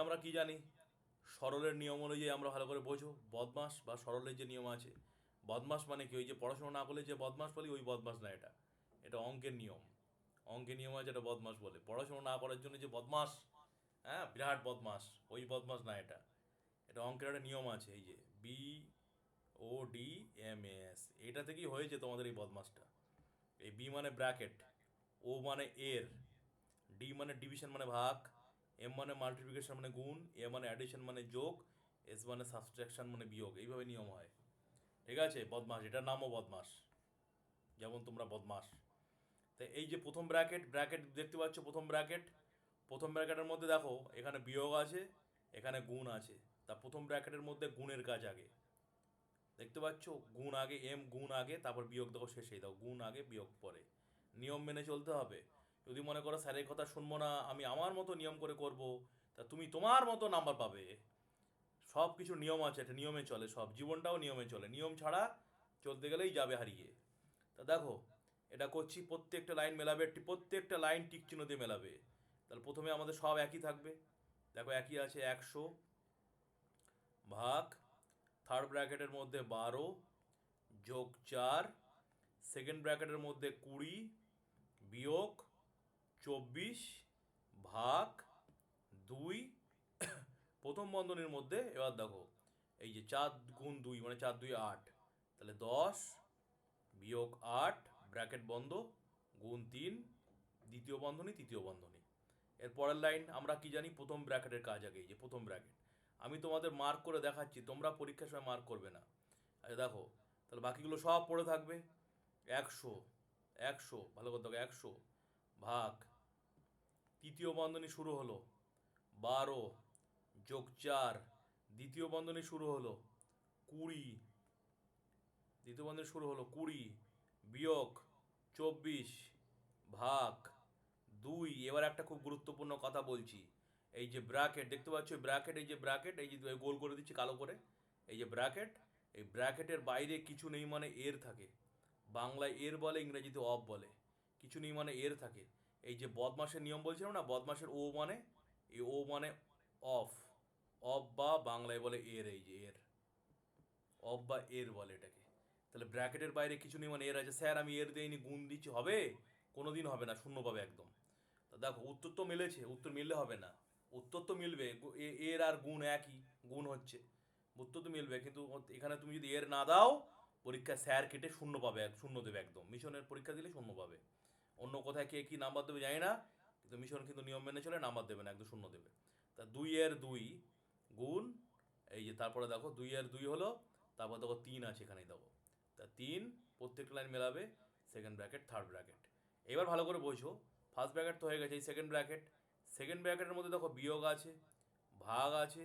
আমরা কি জানি? সরলের নিয়ম অনুযায়ী আমরা ভালো করে বোঝো। বদমাস বা সরলের যে নিয়ম আছে। বদমাস মানে কি? ওই যে পড়াশোনা না করলে যে বদমাস বলি, ওই বদমাস না এটা। এটা অঙ্কের নিয়ম। অঙ্কের নিয়ম আছে এটা বদমাস বলে। পড়াশোনা না করার জন্য যে বদমাস হ্যাঁ বিরাট বদমাস, ওই বদমাস না এটা। এটা অঙ্কের একটা নিয়ম আছে, এই যে B O D M S এটা থেকেই হয়েছে তোমাদের এই বদমাসটা। এই বি মানে ব্র্যাকেট ও মানে এর ডি মানে ডিভিশন মানে ভাগ এম মানে মাল্টিপ্লিকেশন মানে গুণ এ মানে অ্যাডিশন মানে যোগ এস মানে সাবস্ট্রাকশন মানে বিয়োগ। এইভাবে নিয়ম হয়। ঠিক আছে? বদমাস। এটার নামও বদমাস। যেমন তোমরা বদমাস। তো এই যে প্রথম ব্র্যাকেট ব্র্যাকেট দেখতে পাচ্ছ প্রথম ব্র্যাকেট প্রথম ব্র্যাকেটের মধ্যে দেখো, এখানে বিয়োগ আছে, এখানে গুণ আছে। তা প্রথম ব্র্যাকেটের মধ্যে গুণের কাজ আগে। দেখতে পাচ্ছ? গুণ আগে এম গুণ আগে, তারপর বিয়োগ দেখো শেষেই দাও গুণ আগে, বিয়োগ পরে। নিয়ম মেনে চলতে হবে। যদি মনে করো স্যারের কথা শুনব না, আমি আমার মতো নিয়ম করে করব, তা তুমি তোমার মতো নাম্বার পাবে। সব কিছু নিয়ম আছে, এটা নিয়মে চলে, সব জীবনটাও নিয়মে চলে। নিয়ম ছাড়া চলতে গেলেই যাবে হারিয়ে। তা দেখো, এটা করছি, প্রত্যেকটা লাইন মেলাবে একটি প্রত্যেকটা লাইন টিক চিহ্ন দিয়ে মেলাবে। তাহলে প্রথমে আমাদের সব একই থাকবে। দেখো একই আছে একশো ভাগ থার্ড ব্র্যাকেটের মধ্যে বারো যোগ চার সেকেন্ড ব্র্যাকেটের মধ্যে কুড়ি বিয়োগ চব্বিশ ভাগ দুই। প্রথম বন্ধনীর মধ্যে এবার দেখো, এই যে চার গুণ দুই মানে চার দুই আট, তাহলে দশ বিয়োগ আট, ব্র্যাকেট বন্ধ, গুণ তিন, দ্বিতীয় বন্ধনী, তৃতীয় বন্ধনী। এর পরের লাইন, আমরা কি জানি, প্রথম ব্র্যাকেটের কাজ আগে যে প্রথম ব্র্যাকেট। আমি তোমাদের মার্ক করে দেখাচ্ছি, তোমরা পরীক্ষার সময় মার্ক করবে না। আচ্ছা দেখো, তাহলে বাকিগুলো সব পড়ে থাকবে। একশো একশো, ভালো করে দেখো, একশো ভাগ তৃতীয় বন্ধনী শুরু হলো। বারো, যোগ চার, দ্বিতীয় বন্ধনী শুরু হলো। কুড়ি, দ্বিতীয় বন্ধনী শুরু হলো কুড়ি, বিয়োগ চব্বিশ, ভাগ দুই। এবার একটা খুব গুরুত্বপূর্ণ কথা বলছি। এই যে ব্র্যাকেট, দেখতে পাচ্ছ ব্র্যাকেট, এই যে ব্র্যাকেট, এই যে গোল করে দিচ্ছি কালো করে। এই যে ব্র্যাকেট, এই ব্র্যাকেটের বাইরে কিছু নেই মানে এর থাকে। বাংলায় এর বলে, ইংরেজিতে অফ বলে। কিছু নেই মানে এর থাকে। এই যে বদমাসের নিয়ম বলছিলাম না বদমাসের ও মানে এই ও মানে অফ অফ বা বাংলায় বলে এর, এই যে এর, অফ বা এর বলে এটাকে। তাহলে ব্র্যাকেটের বাইরে কিছু নেই মানে এর আছে, স্যার আমি এর দেইনি, গুণ দিচ্ছি, হবে? কোনো দিন হবে না, শূন্য পাবে একদম। তা দেখো, উত্তর তো মিলেছে, উত্তর মিললে হবে না। উত্তর তো মিলবে এর আর গুণ একই, গুণ হচ্ছে। উত্তর তো মিলবে, কিন্তু এখানে তুমি যদি এর না দাও পরীক্ষা স্যার কেটে শূন্য পাবে, শূন্য দেবে একদম। মিশনের পরীক্ষা দিলে শূন্য পাবে। কোথায় কে কী নাম্বার দেবে জানি না, কিন্তু মিশন কিন্তু নিয়ম মেনে চলে, নাম্বার দেবে না একদম শূন্য দেবে। তা দুই এর দুই গুণ, এই যে তারপরে দেখো, দুই এর দুই হলো, তারপর দেখো তিন আছে এখানেই দেখো। তা তিন প্রত্যেকটা লাইন মেলাবে সেকেন্ড ব্র্যাকেট থার্ড ব্র্যাকেট এবার ভালো করে বোঝো ফার্স্ট ব্র্যাকেট তো হয়ে গেছে এই সেকেন্ড ব্র্যাকেট সেকেন্ড ব্র্যাকেটের মধ্যে দেখো বিয়োগ আছে, ভাগ আছে,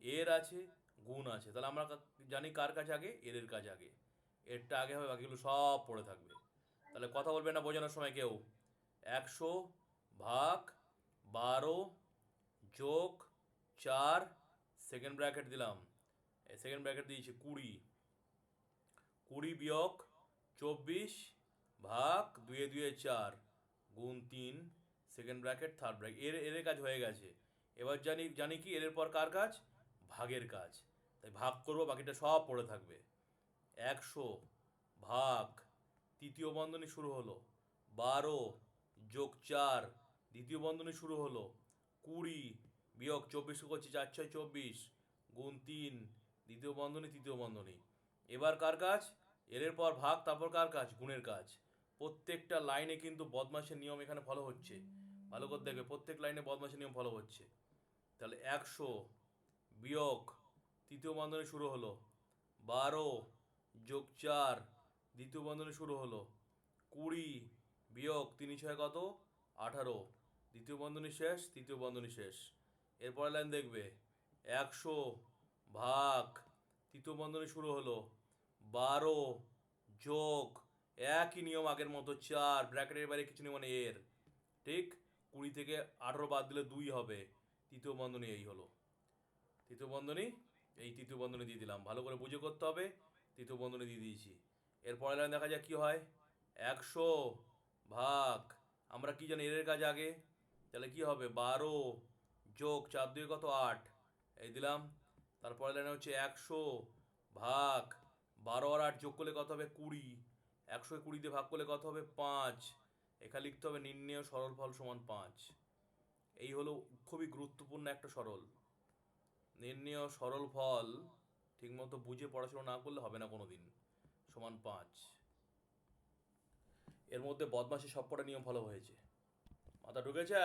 এর আছে, গুণ আছে। তাহলে আমরা জানি কার কাছে আগে? এর কাজ আগে। এরটা আগে হবে, বাকিগুলো সব পড়ে থাকবে। তাহলে কথা বলবে না বোঝানোর সময় কেউ? একশো ভাগ বারো যোগ চার সেকেন্ড ব্র্যাকেট দিলাম। সেকেন্ড ব্র্যাকেট দিয়েছি কুড়ি। কুড়ি বিয়োগ চব্বিশ ভাগ দুয়ে দুয়ে চার গুণ তিন সেকেন্ড ব্র্যাকেট থার্ড ব্র্যাকেট এর এর কাজ হয়ে গেছে। এবার জানি জানি কি এর পর কার কাজ? ভাগের কাজ। তাই ভাগ করব, বাকিটা সব পড়ে থাকবে। একশো ভাগ তৃতীয় বন্ধনী শুরু হলো। বারো যোগ চার, দ্বিতীয় বন্ধনী শুরু হলো। কুড়ি বিয়োগ চব্বিশ করছি চার ছয় চব্বিশ, গুণ তিন, দ্বিতীয় বন্ধনী, তৃতীয় বন্ধনী। এবার কার কাজ? এর পর ভাগ, তারপর কার কাজ? গুণের কাজ। প্রত্যেকটা লাইনে কিন্তু বদমাসের নিয়ম এখানে ফলো হচ্ছে। ভালো করে দেখবে, প্রত্যেক লাইনে বদমাসের নিয়ম ফলো হচ্ছে। তাহলে একশো বিয়োগ তৃতীয় বন্ধনী শুরু হলো। বারো যোগ চার দ্বিতীয় বন্ধনী শুরু হলো। কুড়ি বিয়োগ তিন ছয় কত? আঠারো। দ্বিতীয় বন্ধনী শেষ, তৃতীয় বন্ধনী শেষ। এরপরের লাইন দেখবে। একশো ভাগ তৃতীয় বন্ধনী শুরু হলো। বারো যোগ একই নিয়ম আগের মতো চার, ব্র্যাকেটের বাইরে কিছু নেই মানে এর। ঠিক কুড়ি থেকে আঠেরো বাদ দিলে দুই হবে। তৃতীয় বন্ধনী এই হলো। তৃতীয় বন্ধনী, এই তৃতীয় বন্ধনী দিয়ে দিলাম। ভালো করে বুঝে করতে হবে। তৃতীয় বন্ধনী দিয়ে দিয়েছি। এর পরের লাইন দেখা যাক কি হয়। একশো ভাগ। আমরা কি জানি এর কাজ আগে? তাহলে কি হবে? বারো যোগ চার দুই কত? আট। এই দিলাম। তারপরে লাইনে হচ্ছে একশো ভাগ। বারো আর আট যোগ করলে কত হবে? কুড়ি। একশো কুড়িতে ভাগ করলে কত হবে? পাঁচ। এখানে লিখতে হবে নির্ণেয় সরল ফল সমান পাঁচ। এই হলো খুবই গুরুত্বপূর্ণ একটা সরল। নির্ণেয় সরল ফল ঠিকমতো বুঝে পড়াশোনা না করলে হবে না কোনো দিন সমান পাঁচ। এর মধ্যে বদমাসি সবকটা নিয়ম ফলো হয়েছে। মাথা ঢুকেছে?